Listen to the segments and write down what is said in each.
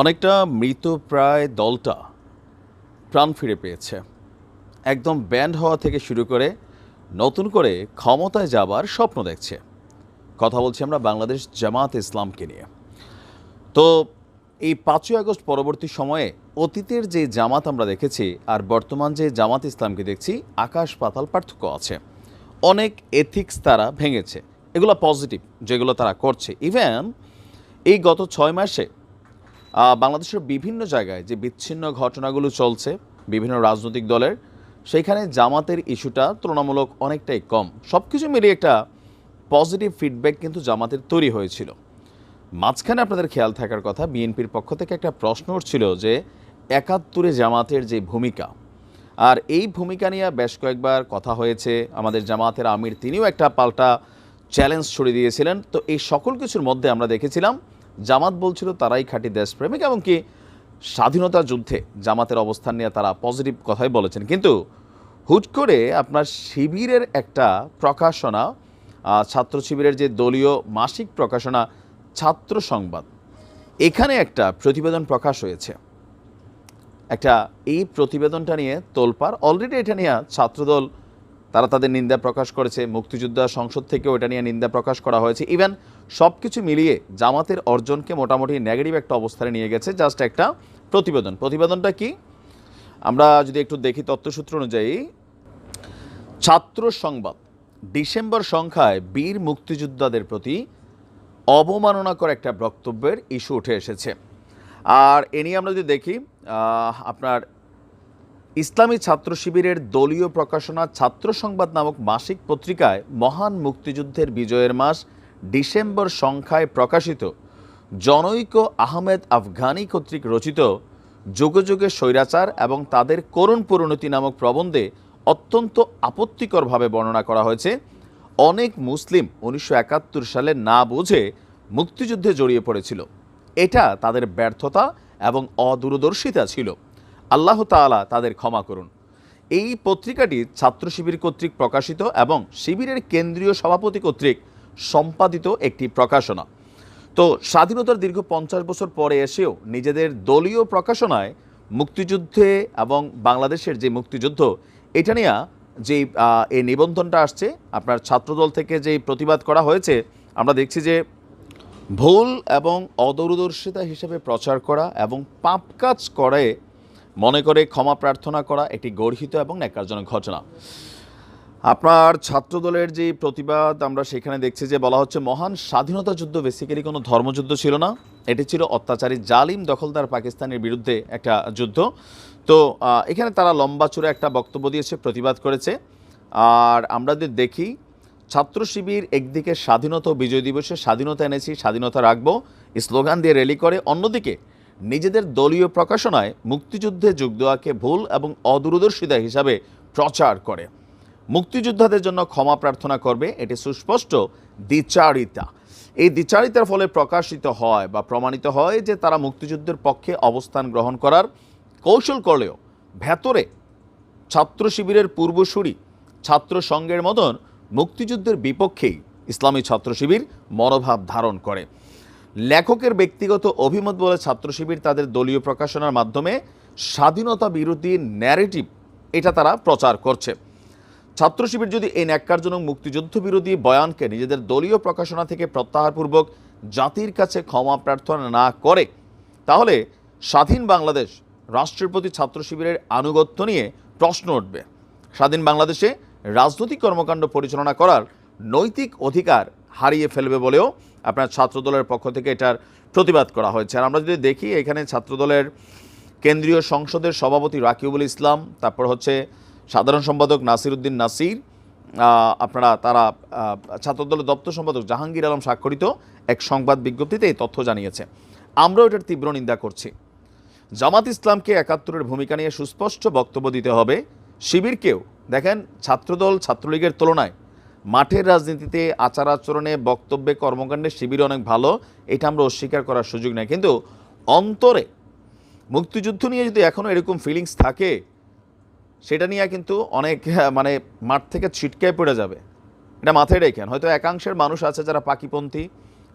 অনেকটা মৃত প্রায় দলটা প্রাণ ফিরে পেয়েছে। একদম ব্যান্ড হওয়া থেকে শুরু করে নতুন করে ক্ষমতায় যাবার স্বপ্ন দেখছে। কথা বলছি আমরা বাংলাদেশ জামাত ইসলামকে নিয়ে। তো এই পাঁচই আগস্ট পরবর্তী সময়ে অতীতের যে জামাত আমরা দেখেছি আর বর্তমান যে জামাত ইসলামকে দেখছি, আকাশ পাতাল পার্থক্য আছে। অনেক এথিক্স তারা ভেঙেছে। এগুলো পজিটিভ যেগুলো তারা করছে। ইভেন এই গত ছয় মাসে বাংলাদেশের বিভিন্ন জায়গায় যে বিচ্ছিন্ন ঘটনাগুলো চলছে, বিভিন্ন রাজনৈতিক দলের, সেইখানে জামাতের ইস্যুটা তুলনামূলক অনেকটাই কম। সব কিছু মিলিয়ে একটা পজিটিভ ফিডব্যাক কিন্তু জামাতের তৈরি হয়েছিল। মাঝখানে আপনাদের খেয়াল থাকার কথা, বিএনপির পক্ষ থেকে একটা প্রশ্ন উঠছিল যে একাত্তরে জামাতের যে ভূমিকা, আর এই ভূমিকা নিয়ে বেশ কয়েকবার কথা হয়েছে। আমাদের জামাতের আমির তিনিও একটা পাল্টা চ্যালেঞ্জ ছড়িয়ে দিয়েছিলেন। তো এই সকল কিছুর মধ্যে আমরা দেখেছিলাম জামাত বলছিল তারাই খাঁটি দেশপ্রেমিক, এমনকি স্বাধীনতা যুদ্ধে জামাতের অবস্থান নিয়ে তারা পজিটিভ কথাই বলেছেন। কিন্তু হুট করে আপনার শিবিরের একটা প্রকাশনা ছাত্র শিবিরের যে দলীয় মাসিক প্রকাশনা, ছাত্র সংবাদ, এখানে একটা প্রতিবেদন প্রকাশ হয়েছে। একটা এই প্রতিবেদনটা নিয়ে তোলপার অলরেডি এটা নিয়ে ছাত্রদল, তারা তাদের নিন্দা প্রকাশ করেছে, মুক্তিযোদ্ধা সংসদ থেকেও এটা নিয়ে নিন্দা প্রকাশ করা হয়েছে। ইভেন সব কিছু মিলিয়ে জামাতের অর্জনকে মোটামুটি নেগেটিভ একটা অবস্থানে নিয়ে গেছে জাস্ট একটা প্রতিবেদন। প্রতিবেদনটা কি? আমরা যদি একটু দেখি তথ্যসূত্র অনুযায়ী, ছাত্র সংবাদ, ডিসেম্বর সংখ্যায় বীর মুক্তিযোদ্ধাদের প্রতি অবমাননাকর একটা বক্তব্যের ইস্যু উঠে এসেছে। আর এ নিয়ে আমরা যদি দেখি আপনার ইসলামী ছাত্র শিবিরের দলীয় প্রকাশনা ছাত্র সংবাদ নামক মাসিক পত্রিকায় মহান মুক্তিযুদ্ধের বিজয়ের মাস ডিসেম্বর সংখ্যায় প্রকাশিত। জনৈক আহমেদ আফগানি কর্তৃক রচিত যুগে যুগে স্বৈরাচার এবং তাদের করুণ পরিণতি নামক প্রবন্ধে অত্যন্ত আপত্তিকরভাবে বর্ণনা করা হয়েছে। অনেক মুসলিম উনিশশো একাত্তর সালে না বুঝে মুক্তিযুদ্ধে জড়িয়ে পড়েছিল। এটা তাদের ব্যর্থতা এবং অদূরদর্শিতা ছিল। আল্লাহ তাআলা তাদের ক্ষমা করুন। এই পত্রিকাটি ছাত্র শিবির কর্তৃক প্রকাশিত এবং শিবিরের কেন্দ্রীয় সভাপতি কর্তৃক সম্পাদিত একটি প্রকাশনা। তো স্বাধীনতার দীর্ঘ পঞ্চাশ বছর পরে এসেও নিজেদের দলীয় প্রকাশনায় মুক্তিযুদ্ধে এবং বাংলাদেশের যে মুক্তিযুদ্ধ, এটা নিয়ে যে এই নিবন্ধনটা আসছে, আপনার ছাত্রদল থেকে যে প্রতিবাদ করা হয়েছে, আমরা দেখছি যে ভুল এবং অদূরদর্শিতা হিসেবে প্রচার করা এবং পাপ কাজ করে, মনে করে ক্ষমা প্রার্থনা করা একটি গর্হিত এবং ন্যাকারজনক ঘটনা। আপনার ছাত্রদলের যে প্রতিবাদ, আমরা সেখানে দেখছি যে বলা হচ্ছে মহান স্বাধীনতা যুদ্ধ বেসিক্যালি কোনো ধর্মযুদ্ধ ছিল না। এটি ছিল অত্যাচারী জালিম দখলদার পাকিস্তানের বিরুদ্ধে একটা যুদ্ধ। তো এখানে তারা লম্বা চূড়া একটা বক্তব্য দিয়েছে, প্রতিবাদ করেছে। আর আমরা যদি দেখি, ছাত্র শিবির একদিকে স্বাধীনতা বিজয় দিবসে স্বাধীনতা এনেছি, স্বাধীনতা রাখব, স্লোগান দিয়ে র্যালি করে, অন্যদিকে নিজেদের দলীয় প্রকাশনায় মুক্তিযুদ্ধে যোগ দেওয়াকে ভুল এবং অদূরদর্শিতা হিসাবে প্রচার করে। মুক্তিযোদ্ধাদের জন্য ক্ষমা প্রার্থনা করবে, এটি সুস্পষ্ট দ্বিচারিতা। এই দ্বিচারিতার ফলে প্রকাশিত হয় বা প্রমাণিত হয় যে তারা মুক্তিযুদ্ধের পক্ষে অবস্থান গ্রহণ করার কৌশল করলেও ভেতরে ছাত্র শিবিরের পূর্বসূরি, ছাত্র সংঘের মতন মুক্তিযুদ্ধের বিপক্ষেই ইসলামী ছাত্র শিবির মনোভাব ধারণ করে। লেখকের ব্যক্তিগত অভিমত বলে ছাত্র শিবির তাদের দলীয় প্রকাশনার মাধ্যমে স্বাধীনতা বিরোধী ন্যারেটিভ এটা তারা প্রচার করছে। ছাত্র শিবির যদি এই ন্যাক্কারজনক মুক্তিযুদ্ধ বিরোধী বয়ানকে নিজেদের দলীয় প্রকাশনা থেকে প্রত্যাহারপূর্বক জাতির কাছে ক্ষমা প্রার্থনা না করে, তাহলে স্বাধীন বাংলাদেশ রাষ্ট্রের প্রতি ছাত্র শিবিরের আনুগত্য নিয়ে প্রশ্ন উঠবে। স্বাধীন বাংলাদেশে রাজনৈতিক কর্মকাণ্ড পরিচালনা করার নৈতিক অধিকার হারিয়ে ফেলবে বলেও আপনার ছাত্রদলের পক্ষ থেকে এটার প্রতিবাদ করা হয়েছে। আর আমরা যদি দেখি, এখানে ছাত্রদলের কেন্দ্রীয় সংসদের সভাপতি রাকিবুল ইসলাম, তারপর হচ্ছে সাধারণ সম্পাদক নাসির উদ্দিন নাসির আপনারা তারা ছাত্রদলের দপ্তর সম্পাদক জাহাঙ্গীর আলম স্বাক্ষরিত এক সংবাদ বিজ্ঞপ্তিতে এই তথ্য জানিয়েছে। আমরাও এটার তীব্র নিন্দা করছি। জামাত ইসলামকে একাত্তরের ভূমিকা নিয়ে সুস্পষ্ট বক্তব্য দিতে হবে। শিবিরকেও, দেখেন, ছাত্রদল, ছাত্রলীগের তুলনায় মাঠের রাজনীতিতে আচার আচরণে বক্তব্যে, কর্মকাণ্ডে শিবির অনেক ভালো, এটা আমরা অস্বীকার করার সুযোগ নেই। কিন্তু অন্তরে মুক্তিযুদ্ধ নিয়ে যদি এখনও এরকম ফিলিংস থাকে সেটা নিয়ে কিন্তু অনেক হ্যাঁ, মানে মাঠ থেকে ছিটকায় পড়ে যাবে। এটা মাথায় রেখেন। হয়তো একাংশের মানুষ আছে যারা পাকিপন্থী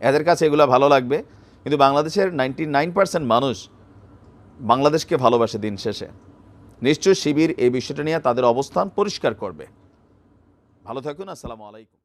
এদের কাছে এগুলো ভালো লাগবে। কিন্তু বাংলাদেশের নাইনটি নাইন পার্সেন্ট মানুষ বাংলাদেশকে ভালোবাসে দিন শেষে। নিশ্চয় শিবির এই বিষয়টা নিয়ে তাদের অবস্থান পরিষ্কার করবে। ভালো থাকুন, আসসালামু আলাইকুম।